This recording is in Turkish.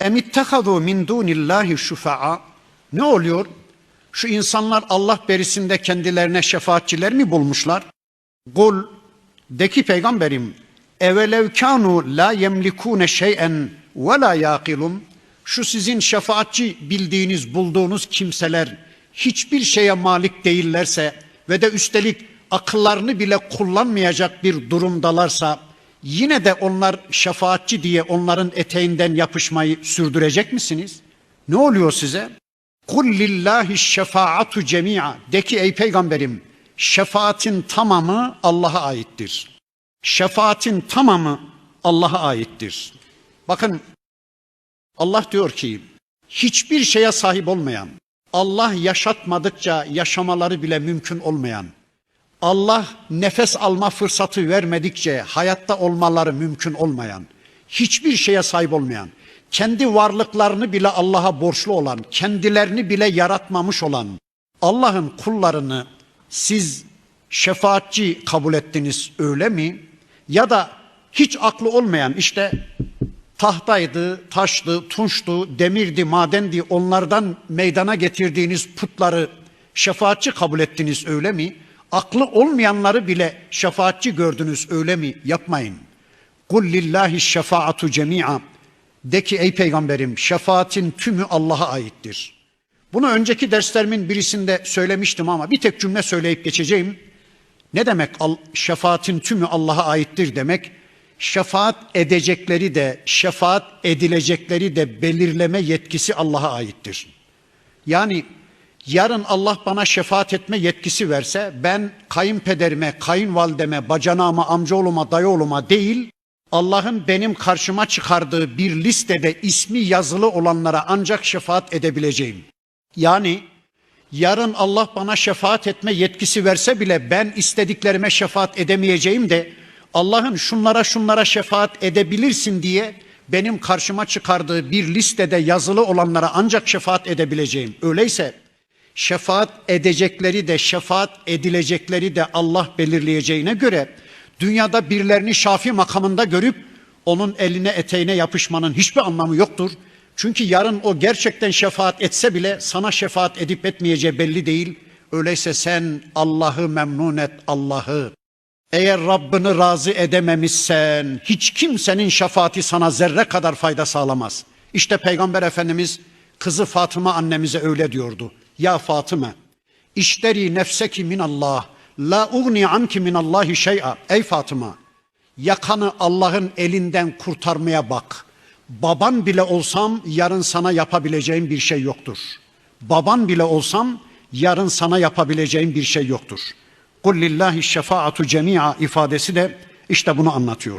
Emittehadu min dunillahi şufa'a. Ne oluyor? Şu insanlar Allah berisinde kendilerine şefaatçiler mi bulmuşlar? Kul de ki peygamberim evelev kanu la yemlikune şey'en ve la yaqilun şu sizin şefaatçi bildiğiniz bulduğunuz kimseler hiçbir şeye malik değillerse ve de üstelik akıllarını bile kullanmayacak bir durumdalarsa yine de onlar şefaatçi diye onların eteğinden yapışmayı sürdürecek misiniz? Ne oluyor size? Kul lillahi şefaatu cemi'a. De ki ey peygamberim şefaatin tamamı Allah'a aittir. Şefaatin tamamı Allah'a aittir. Bakın Allah diyor ki hiçbir şeye sahip olmayan, Allah yaşatmadıkça yaşamaları bile mümkün olmayan, Allah nefes alma fırsatı vermedikçe hayatta olmaları mümkün olmayan, hiçbir şeye sahip olmayan, kendi varlıklarını bile Allah'a borçlu olan, kendilerini bile yaratmamış olan Allah'ın kullarını siz şefaatçi kabul ettiniz öyle mi? Ya da hiç aklı olmayan işte tahtaydı, taştı, tunçtu, demirdi, madendi onlardan meydana getirdiğiniz putları şefaatçi kabul ettiniz öyle mi? Aklı olmayanları bile şefaatçi gördünüz öyle mi? Yapmayın. Kul lillahi şefaatu cemi'a. De ki ey peygamberim şefaatin tümü Allah'a aittir. Bunu önceki derslerimin birisinde söylemiştim ama bir tek cümle söyleyip geçeceğim. Ne demek şefaatin tümü Allah'a aittir demek? Şefaat edecekleri de, şefaat edilecekleri de belirleme yetkisi Allah'a aittir. Yani yarın Allah bana şefaat etme yetkisi verse ben kayınpederime, kayınvalideme, bacanağıma, amcaoğluma, dayıoğluma değil Allah'ın benim karşıma çıkardığı bir listede ismi yazılı olanlara ancak şefaat edebileceğim. Yani yarın Allah bana şefaat etme yetkisi verse bile ben istediklerime şefaat edemeyeceğim de Allah'ın şunlara şunlara şefaat edebilirsin diye benim karşıma çıkardığı bir listede yazılı olanlara ancak şefaat edebileceğim. Öyleyse şefaat edecekleri de şefaat edilecekleri de Allah belirleyeceğine göre dünyada birilerini şafi makamında görüp onun eline eteğine yapışmanın hiçbir anlamı yoktur. Çünkü yarın o gerçekten şefaat etse bile sana şefaat edip etmeyeceği belli değil. Öyleyse sen Allah'ı memnun et Allah'ı. Eğer Rabbini razı edememişsen hiç kimsenin şefaati sana zerre kadar fayda sağlamaz. İşte Peygamber Efendimiz kızı Fatıma annemize öyle diyordu. Ya Fatıma işteri nefseki min Allah la ugni anki min Allahi şey'a. Ey Fatıma yakanı Allah'ın elinden kurtarmaya bak. Baban bile olsam yarın sana yapabileceğim bir şey yoktur. Baban bile olsam yarın sana yapabileceğim bir şey yoktur. Kul lillahi şefaatu cemi'a ifadesi de işte bunu anlatıyor.